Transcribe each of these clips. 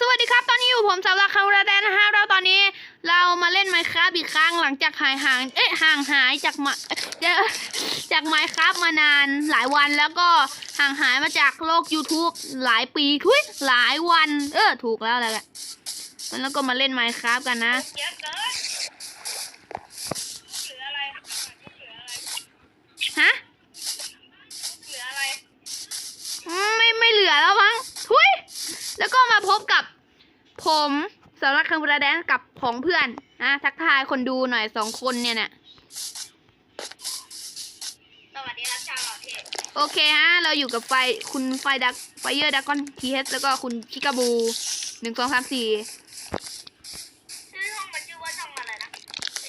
สวัสดีครับ ตอนนี้อยู่ผมสาวรักคาราแดนนะฮะเราตอนนี้เรามาเล่นไมค์ครับอีกครั้งหลังจากหายห่างเอ๊ะห่างหายจากมาเอ่อจากไมค์ครับมานานหลายวันแล้วก็ห่างหายมาจากโลก YouTube หลายปีทุยหลายวัน เออถูกแล้วแหละแล้วก็มาเล่นไมค์ครับกันนะเยอะเกินเหลืออะไรเหลืออะไรฮะเหลืออะไรอืมไม่ไม่เหลือแล้วมั้งทุย แล้วก็มาพบกับผมสำหรับคังบราแดนกับของเพื่อนนะทักทายคนดูหน่อยสองคนเนี่ยนะสวัสดีครับชาวหล่อเทพโอเคฮะ เราอยู่กับไฟคุณไฟดักไฟเยอร์ดักกอนทีเอสแล้วก็คุณชิกาบูหนึ่งสองสามสี่ชื่อช่องมันชื่อว่าช่องอะไรนะ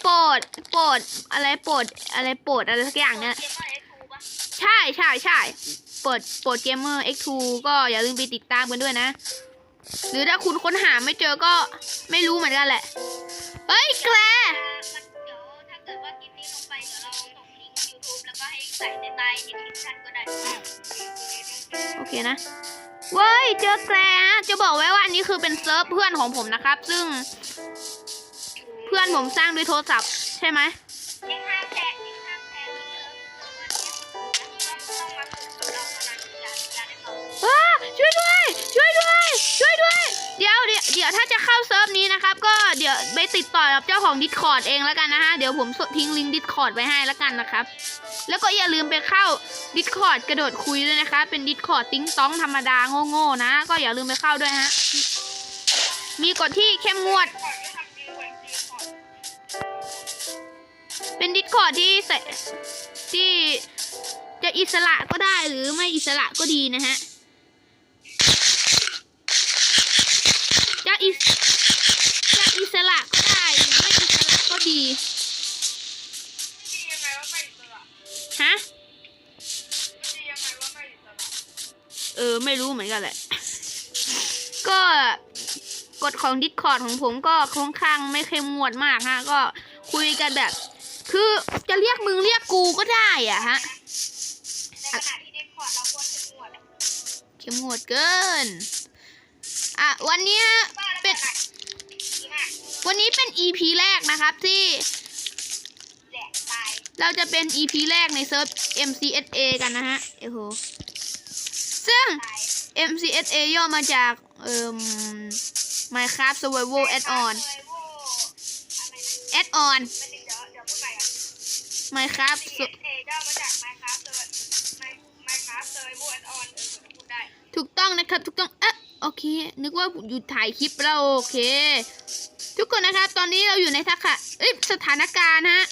โปรดโปรดอะไรโปรดอะไรโปรดอะไรสักอย่างเนี่ย เกมเมอร์เอ็กซ์ทูปะ ใช่ใช่ใช่ เปิดโปรดเกมเมอร์ X2 ก็อย่าลืมไปติดตามกันด้วยนะ หรือถ้าคุณค้นหาไม่เจอก็ไม่รู้เหมือนกันแหละ เฮ้ยแกลเดี๋ยวถ้าเกิดว่าคลิปนี้ลงไปเดี๋ยวเราส่งลิงก์ YouTube แล้วก็ให้ใส่ในใต้คริปชันก็ได้ โอเคนะ เว้ย เจอแกลฮะจะบอกไว้ว่าอันนี้คือเป็นเซิร์ฟเพื่อนของผมนะครับ ซึ่ง เพื่อนผมสร้างด้วยโทรศัพท์ใช่ไหมยังห้า เดี๋ยวเดี๋ยวเดี๋ยวถ้าจะเข้าเซิร์ฟนี้นะครับ ก็เดี๋ยวไปติดต่อกับเจ้าของ Discord เองแล้วกันนะฮะ เดี๋ยวผมทิ้งลิงก์ Discord ไว้ให้แล้วกันนะครับ แล้วก็อย่าลืมไปเข้า Discord กระโดดคุยด้วยนะคะ เป็น Discord ติ้งต้องธรรมดาโง่ๆนะ ก็อย่าลืมไปเข้าด้วยฮะ มีกฎที่เข้มงวด เป็น Discord ที่ที่จะอิสระก็ได้หรือไม่อิสระก็ดีนะฮะอิสจะอิสระก็ได้หรือไม่อิ สระก็ดีดียังไงว่าไม่อิสระฮะมันดียังไงว่าไม่อิสระเออ ไม่รู้เหมือนกันแหละ ก็กฎของ Discord ของผมก็ค่อนข้างไม่เข้มงวดมากฮะ ก็คุยกันแบบ คือจะเรียกมึงเรียกกูก็ได้อะฮะในขณะที่ดิสคอร์ดเราควรถึงหมวดอะเข้มงวดเกิน อะ วันนี้ฮะบ้าแล้วเป็เป็นนดีมาก วันนี้เป็น EP แรกนะครับที่แหลกตายเราจะเป็น EP แรกในเซิร์ฟ MCSA กันนะฮะโอ้โหซึ่งตาย MCSA ย่อมาจากเอ่อ Minecraft Survival Add-on เลยโว้อะไรนะ Add-on ไม่ถึงเดี๋ยวเดี๋ยวพูดใหม่อะ Minecraft CSA ย่อมาจาก Minecraft Survival Minecraft Survival Add-on เออผมพูดได้ถูกต้องนะครับ ถูกต้อง เอ๊ะ โอเค นึกว่าหยุดถ่ายคลิปแล้ว โอเค ทุกคนนะครับ ตอนนี้เราอยู่ในทักษะเอ้ยสถานการณ์ฮะ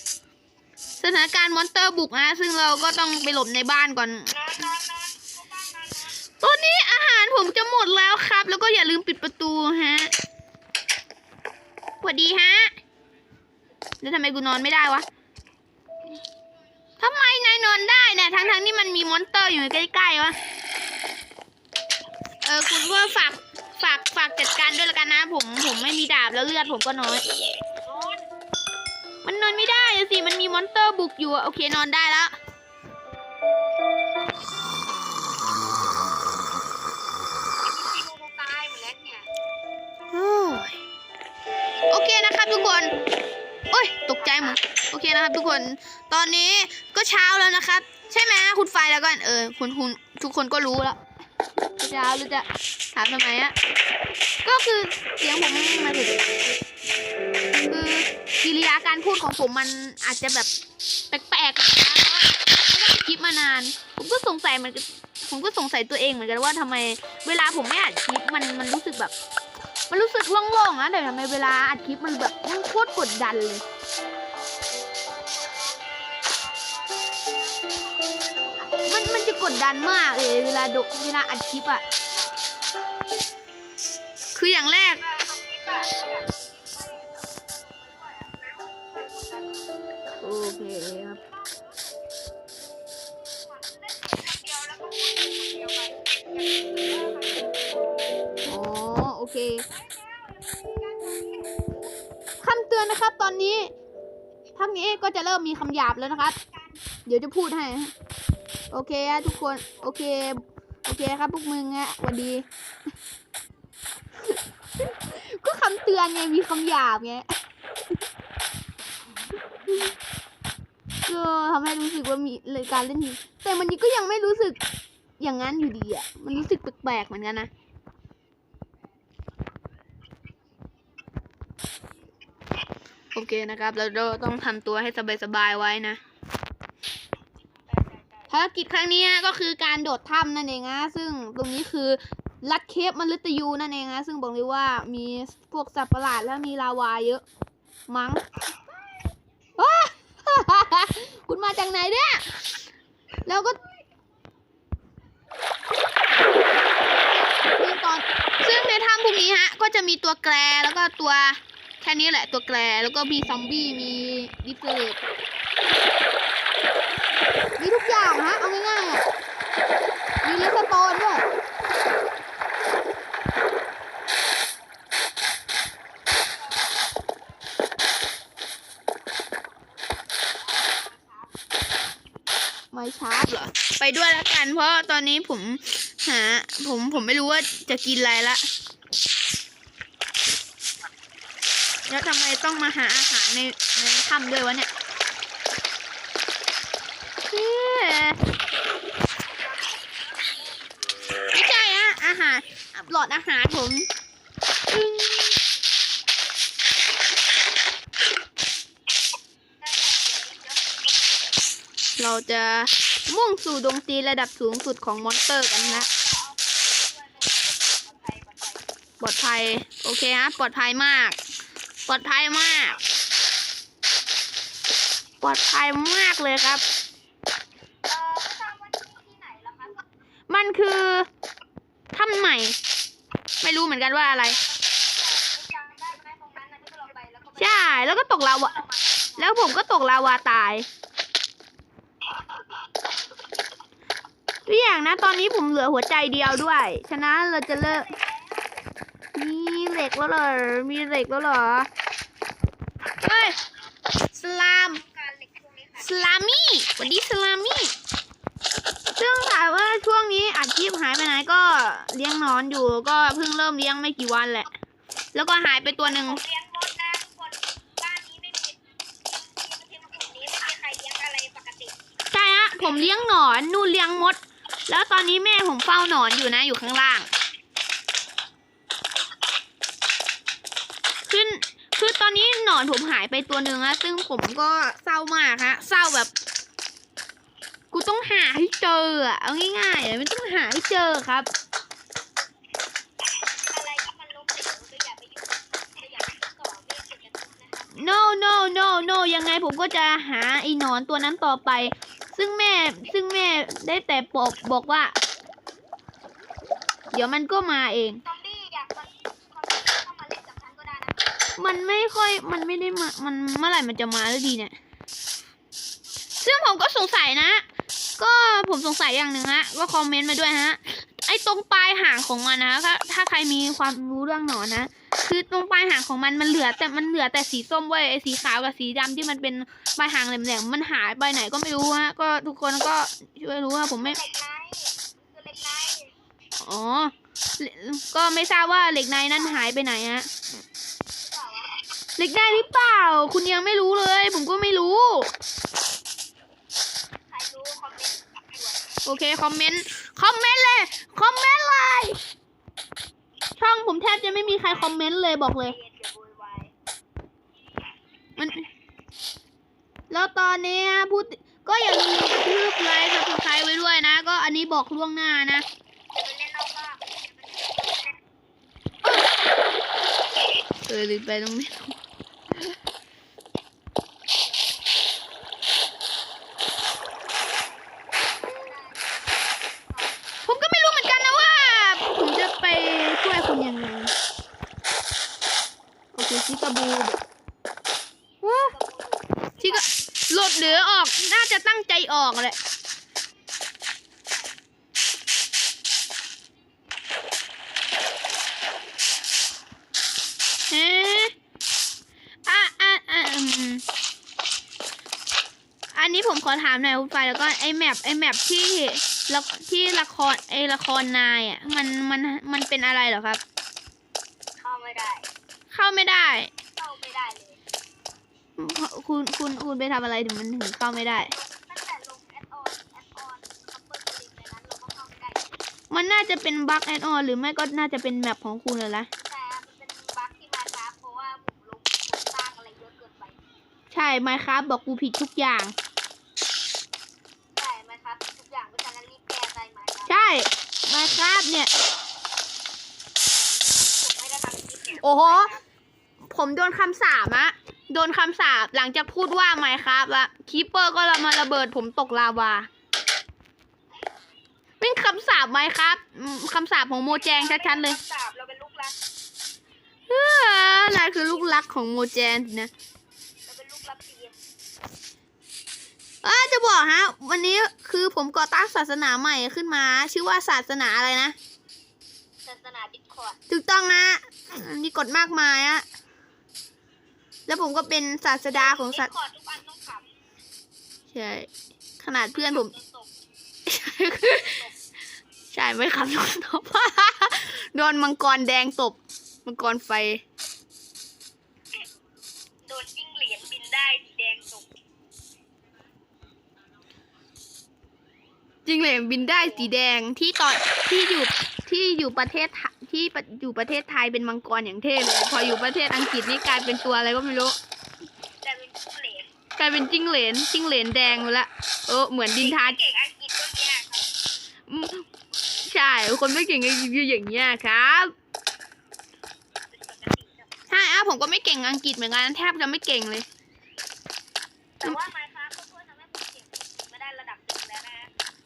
สถานการณ์มอนเตอร์บุกนะซึ่งเราก็ต้องไปหลบในบ้านก่อน ตอนนี้อาหารผมจะหมดแล้วครับ แล้วก็อย่าลืมปิดประตูฮะสวัสดีฮะ แล้วทำไมกูนอนไม่ได้วะทำไมนายนอนได้เนี่ยทั้งทั้งๆที่มันมีมอนเตอร์อยู่ใกล้ๆวะ เออคุณก็ฝาก ฝากฝากจัดการด้วยละกันนะ ผมผมไม่มีดาบแล้วเลือดผมก็น้อย มันนอนไม่ได้สิมันมีมอนเตอร์บุกอยู่โอเคนอนได้แล้วโอเคนะครับทุกคนโอ้ยตกใจหมดโอเคนะครับทุกคนตอนนี้ก็เช้าแล้วนะครับ ใช่ไหมคุณไฟแล้วกันเออคุณคุณทุกคนก็รู้แล้ว เช้าหรือจะถามทำไมอะก็คือเสียงผมมาถึงคือกิริยาการพูดของผมมันอาจจะแบบแปลกๆนะเพราะว่าคลิปมานาน ผมก็สงสัยเหมือนกันผมก็สงสัยตัวเองเหมือนกันว่าทำไม เวลาผมไม่อัดคลิปมันมันรู้สึกแบบ มันรู้สึกโล่งๆนะแต่ทำไมเวลาอัดคลิปมันแบบมันโคตรกดดันเลย กดดันมากเลยเวลาดเวลาอัดคลิปอะคืออย่างแรก โอเคครับอ๋อโอเคคำเตือนนะครับตอนนี้ทักนี้ก็จะเริ่มมีคำหยาบแล้วนะครับ เดี๋ยวจะพูดให้ฮะ โอเคอะทุกคน โอเค โอเคครับพวกมึงอะสวัสดีกันไง มีคำหยาบไงก็ทำให้รู้สึกว่ามีเลยการเล่นนี้แต่มันก็ยังไม่รู้สึกอย่างนั้นอยู่ดีอะมันรู้สึกแปลกๆเหมือนกันนะโอเคนะครับ เราต้องทำตัวให้สบายๆไว้นะ ภารกิจครั้งนี้ก็คือการโดดถ้ำนั่นเองนะซึ่งตรงนี้คือลัดเคปมฤตยูนั่นเองนะซึ่งบอกเลยว่ามีพวกสัตว์ประหลาดแล้วมีลาวาเยอะ มั้งว้าคุณมาจากไหนเนี่ย แล้วก็ซึ่งตอนซึ่งในถ้ำพวกนี้ฮะ ก็จะมีตัวแกรแล้วก็ตัวแค่นี้แหละตัวแกรแล้วก็มีซอมบี้มีดิฟเฟลตมีทุก อย่างฮะ เอาง่ายๆอะ มีเลสโตนด้วย ไม่ชาร์จเหรอ ไปด้วยแล้วกัน เพราะตอนนี้ผมหา ผมผมไม่รู้ว่าจะกินอะไรละ แล้วทำไมต้องมาหาอาหารในในถ้ำด้วยวะเนี่ยเอ๊ะ ไม่ใช่อะอาหารหลอดอาหารผมเราจะมุ่งสู่ดงตีระดับสูงสุดของมอนสเตอร์กันนะปลอดภัย โอเคฮะปลอดภัยมาก ปลอดภัยมาก ปลอดภัยมากเลยครับ มันคือถ้ำใหม่ ไม่รู้เหมือนกันว่าอะไรจำได้ไหมตรงนั้นนะที่เราไปแล้วก็ไปใช่ แล้วก็ตกลาวาแล้วผมก็ตกลาวาตายตัวอย่างนะ ตอนนี้ผมเหลือหัวใจเดียวด้วยฉะนั้นเราจะเลิก มีเหล็กแล้วเหรอ มีเหล็กแล้วเหรอ เฮ้ย สลามการเหล็กพวกนี้ค่ะสลามี่สวัสดีสลามี่ ซึ่งถามว่าช่วงนี้อาชีพหายไปไหนก็เลี้ยงหนอนอยู่ก็เพิ่งเริ่มเลี้ยงไม่กี่วันแหละ แล้วก็หายไปตัวหนึ่งผมเลี้ยงมดนะทุกคนบ้านนี้ไม่มีทีมทีมกลุ่มนี้ไม่มีใครเลี้ยงอะไรปกติใช่ฮะผมเลี้ยงหนอนนู่นเลี้ยงมด แล้วตอนนี้แม่ผมเฝ้าหนอนอยู่นะอยู่ข้างล่างคือคือตอนนี้หนอนผมหายไปตัวหนึ่งแล้วซึ่งผมก็เศร้ามากฮะเศร้าแบบ กูต้องหาให้เจออะเอาง่ายๆอะมันต้องหาให้เจอครับอะไรที่มันล้มเหลวก็อย่าไปยุ่งก็อย่าไปยุ่งก่อนไม่เกิดกันนะครับ no no no no ยังไงผมก็จะหาไอ้หนอนตัวนั้นต่อไป ซึ่งแม่ซึ่งแม่ได้แต่บอกบอกว่า เดี๋ยวมันก็มาเองซอมบี้อยากมาซอมบี้เข้ามาเล่นกับฉันก็ได้นะมันไม่ค่อยมันไม่ได้มา มันเมื่อไหร่มันจะมาแล้วดีเนี่ย ซึ่งผมก็สงสัยนะ ก็ผมสงสัยอย่างหนึ่งฮะ ก็คอมเมนต์มาด้วยฮะ ไอ้ตรงปลายหางของมันนะถ้าถ้าใครมีความรู้เรื่องหนอนนะ คือตรงปลายหางของมันมันเหลือ แต่มันเหลือแต่สีส้มเว้ยไอ้สีขาวกับสีดำที่มันเป็นปลายหางแหลมๆมันหายไปไหนก็ไม่รู้ฮะ ก็ทุกคนก็ช่วยรู้ว่าผมไม่ อ๋อ ก็ไม่ทราบว่าเหล็กในนั้นหายไปไหนฮะเปล่าวะเหล็กได้หรือเปล่า คุณยังไม่รู้เลย ผมก็ไม่รู้ ใครรู้คอมเมนต์ด่วน โอเคคอมเมนต์คอมเมนต์เลยคอมเมนต์เลยช่องผมแทบจะไม่มีใครคอมเมนต์เลยบอกเลยมันแล้วตอนนี้พูดก็อย่าลืมกระทืบไลค์กับใครไว้ด้วยนะ ก็อันนี้บอกล่วงหน้านะเล่นนอกบ้านเออลืมไปตรงนี้ ผมก็ไม่รู้เหมือนกันนะว่า ผมจะไปช่วยคุณยังไง โอเคชิคาบูว้าชิคาหลดเหลือออก น่า จะตั้งใจออกแหละเอ๊ะอะอะอะอืมอันนี้ผมขอถามหน่อยคุณไฟแล้วก็ไอแมปไอแมปที่ละที่ละครไอละครนายอะมันมันมันเป็นอะไรเหรอครับ เข้าไม่ได้ เข้าไม่ได้ เข้าไม่ได้เลย คุณคุณคุณไปทำอะไรถึงมันถึงเข้าไม่ได้ตั้งแต่ลงแอดออนแอดออนคัพเปิลสลิปในนั้นเราก็เข้าไม่ได้มันน่าจะเป็นบั๊กแอดออนหรือไม่ก็น่าจะเป็นแมปของคุณเลยละแต่มันเป็นบั๊กที่มาช้าเพราะว่าผมลงผมสร้างอะไรเยอะเกินไปใช่ไมครับบอกกูผิดทุกอย่างใช่ไหมครับทุกอย่างเพราะฉะนั้นรีบแก้ใจไหมครับใช่ไมครับเนี่ยผมไม่ได้ทำคลิปเนี่ย โอ้โห ผมโดนคำสาปอะ โดนคำสาปหลังจากพูดว่าไมครับอะคีเปอร์ก็มาระเบิดผมตกลาวาเป็นคำสาปไหมครับอืมคำสาปของโมแจงชัดๆเลยสาบเราเป็นลูกรักเอออะไรคือลูกรักของโมแจนนะเราเป็นลูกรักเพียงเออจะบอกฮะ วันนี้คือผมก่อตั้งศาสนาใหม่ขึ้นมา ชื่อว่าศาสนาอะไรนะ ศาสนาดิสคอร์ดถูกต้องนะมีกฎมากมายอะ แล้วผมก็เป็นศาสดาของดิสัสตว์คอร์ดทุกอันต้องขใช่ขนาดำเพื่อนผมโดนตบใช่ไหมครับโดนตบโดนมังกรแดงตบ มังกรไฟ โดนจิ้งเหรียญบินได้สีแดงตกจริงเลยบินได้สีแดงที่ตอนที่อยู่ที่อยู่ประเทศไทยที่ประอยู่ประเทศไทยเป็นมังกรอย่างเท่เลยพออยู่ประเทศอังกฤษนี่กลายเป็นตัวอะไรก็ไม่รู้แต่เป็นจิ้งเหรียญกลายเป็นจิ้งเหลนจิ้งเหลนแดงไปละเออเหมือนดินทาเก่งอังกฤษก็เนี้ยครับอืมใช่คนไม่เก่งก็อยู่อย่างเงี้ยครับเป็นปกติครับใช่อะผมก็ไม่เก่งอังกฤษเหมือนกันแทบจะไม่เก่งเลยแต่ว่าไมค์ครับก็ช่วยทำให้ผมเก่งไม่ได้ระดับหนึ่งแล้วนะ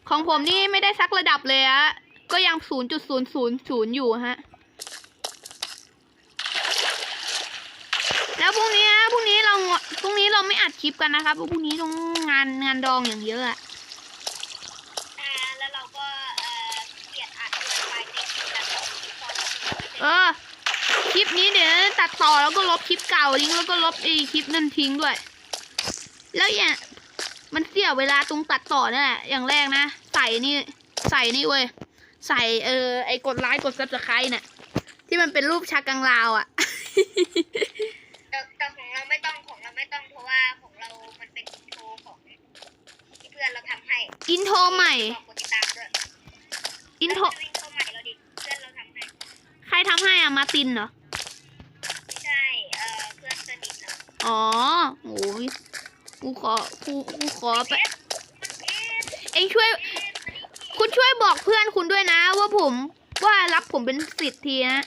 ของผมนี่ไม่ได้สักระดับเลยอะ ก็ยังศูนย์จุดศูนย์ศูนย์ศูนย์อยู่ฮะ แล้วพรุ่งนี้ฮะพรุ่งนี้เราพรุ่งนี้เราไม่อัดคลิปกันนะครับเพราะพรุ่งนี้ต้องงานงานดองอย่างเยอะอะอ่าแล้วเราก็เอ่อเกียดอัดด้วยไฟล์เต็มที่แล้วก็ตอนที่เราไม่เออ คลิปนี้เดี๋ยวตัดต่อแล้วก็ลบคลิปเก่าทิ้งแล้วก็ลบไอ้คลิปนั่นทิ้งด้วย แล้วอย่างมันเสียเวลาตรงตัดต่อนี่แหละอย่างแรกนะ ใส่นี่ ใส่นี่เว้ย ใส่เออไอ้กดไลค์กดซับสไครต์เนี่ยที่มันเป็นรูปชากังลาวอะแต่แต่ของเราไม่ต้องของเราไม่ต้องเพราะว่าของเรา มันเป็นอินโทรของที่เพื่อนเราทำให้อินโทรใหม่ บอกกดติดตามด้วยอินโทรแล้วอินโทรใหม่เราดิเพื่อนเราทำให้ใครทำให้อะมาร์ตินเหรอ ไม่ใช่เอ่อเพื่อนสนิทเราอ๋อโอ้ยกูขอกูกูขอไป เอสเอสเองช่วยเอสอันนี้ คุณช่วยบอกเพื่อนคุณด้วยนะ ว่าผมว่ารับผมเป็นสิทธิ์ทีนะ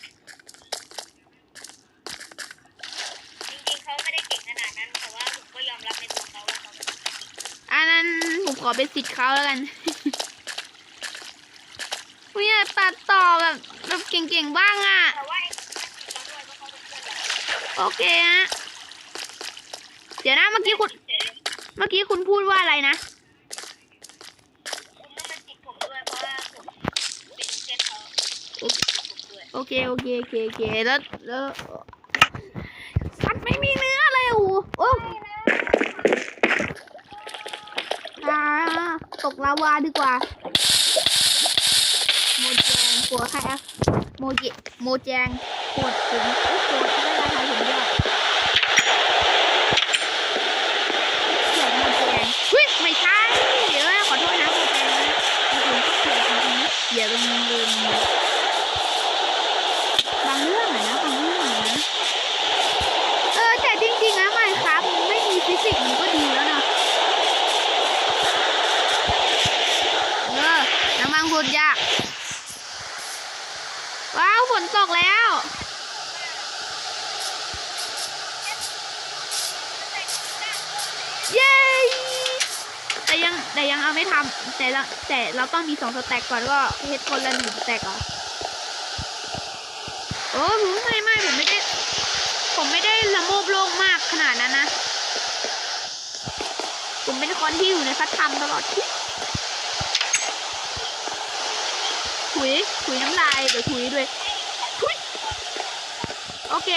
จริงๆเขาไม่ได้เก่งขนาดนั้นแต่ว่าผมก็ยอมรับในตัวเขาว่าเขาเป็นอันนั้นผมขอเป็นสิทธิ์เขาแล้วกันผมอยากตัดต่อแบบแบบเก่งๆบ้างอะ แต่ว่าไอ้เขาด้วยเพราะเขาเป็นเพื่อนเราโอเคฮะ เดี๋ยวนะเมื่อกี้คุณเฉยเมื่อกี้คุณพูดว่าอะไรนะ คุณต้องมาจิกผมด้วยเพราะว่าผมเป็นเพื่อนเขา โอเค ผมด้วย โอเคโอเคโอเคโอเคแล้วแล้วสัตว์ไม่มีเนื้อเลยโอ้โอ้อ่าตกลาวาดีกว่า โมแจงกลัวใครอะโมเจโมแจงปวดถึงปวดไม่ได้ทำผมด้วย ดยาก ว้าวฝนตกแล้ว เย้ แต่ยังแต่ยังเอาไม่ทำแต่เราแต่เราต้องมีสองสแต็กก่อนก็เฮ็ดคนละหนึ่งสแต็กเหรอโอ้ผมไม่ไม่ผมไม่ได้ ผมไม่ได้ละโมบโลกมากขนาดนั้นนะ ผมเป็นคนที่อยู่ในพระธรรมตลอดชีวิต ถุย ถุยน้ำลาย เดี๋ยวถุยด้วย ถุย โอเค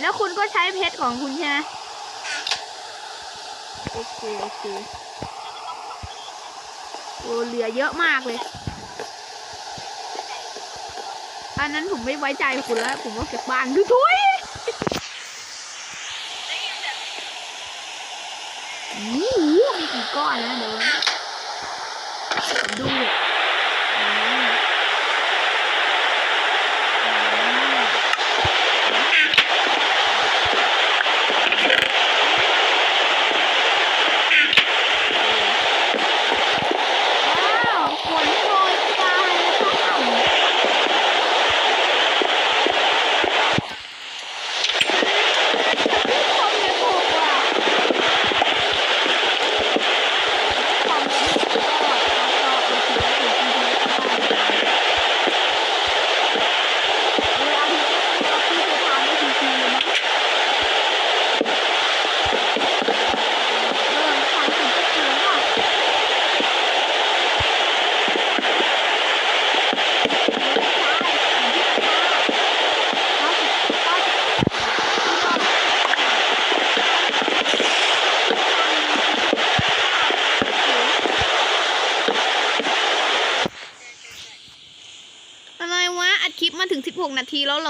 แล้วคุณก็ใช้เพชรของคุณใช่ไหมโอเค โอเค โอ้เหลือเยอะมากเลย อันนั้นผมไม่ไว้ใจคุณแล้ว ผมว่าเก็บบ้านทุยนแบบๆโอ้โหมีกี่ก้อนนะเดี๋ยว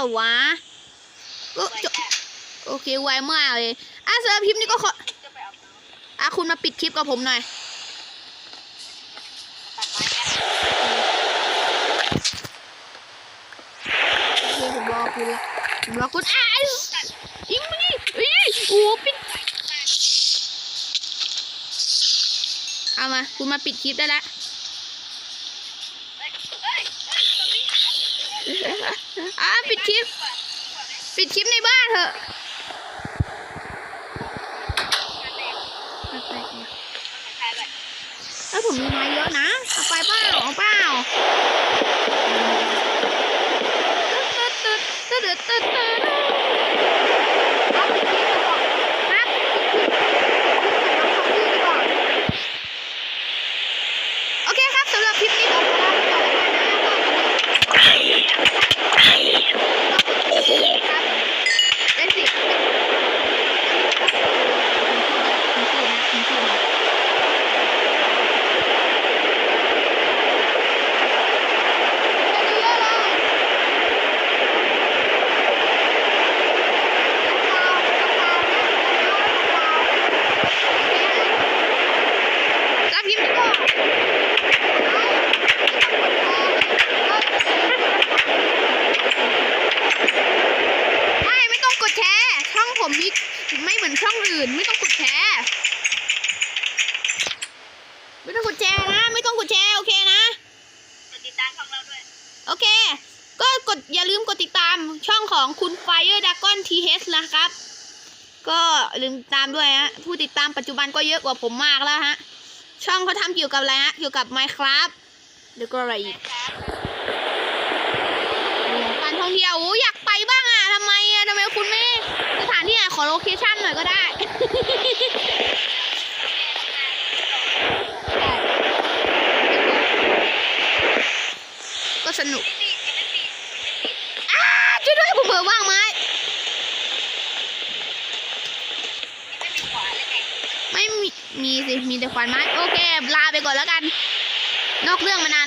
นาทีแล้วเหรอวะก็ไว้จบแต่โอเคไวมากเลยอะสำหรับคลิปนี้ก็ขอจะไปเอาน้อะคุณมาปิดคลิปกับผมหน่อยำตัดไม้แค่โอเคผมรอคุณละผมรอคุณอะยิงมาดิเอ้ยโอ้โหปิดเอามา คุณมาปิดคลิปได้แล้ว เฮ้ยเฮ้ยเฮ้ยตรงนี้อะปิดคลิป ปิดคลิปในบ้านเถอะมาแตกมาแตกแบบแล้วผมมีไม้เยอะนะเอาไปเปล่าเอาเปล่าตึ๊ดตึ๊ดตึ๊ดตึ๊ดตึ๊ดตึ๊ดเอาปิดคลิปก่อนนะปิดคลิปเอาของพี่ดีกว่าโอเคครับสำหรับคลิปนี้ก็ขอลาไปก่อนแล้วกันนะครับเป็นสิคุณพูดนะคุณพูดนะเยอะเลยรับพิมพ์ดีกว่าไม่ไม่ต้องกดแชร์ ช่องผมมิกไม่เหมือนช่องอื่น ไม่ต้องกดแชร์ ไม่ต้องกดแชร์นะ ไม่ต้องกดแชร์โอเคนะ กดติดตามของเราด้วย โอเค ก็กดอย่า ลืมกดติดตามช่องของคุณ Fire Dragon TH นะครับ ก็ลืมตามด้วยฮะผู้ติดตามปัจจุบันก็เยอะกว่าผมมากแล้วฮะ ช่องเขาทำเกี่ยวกับอะไรฮะ เกี่ยวกับ Minecraft แล้วก็อะไรอีกการท่องเที่ยวโอ้อยากไปบ้างอะทำไมอะทำไมคุณไม่สถานที่ไหนขอโลเคชั่นหน่อยก็ได้ ก็สนุก ไม่ปิดไม่ปิด อ้าช่วยด้วยผมเบื่อว่างไม้ ไม่ปิดขวาเลยไง ไม่มีมีสิ มีแต่ขวานไม้ โอเค ลาไปก่อนแล้วกัน น อกเรื่องมานาน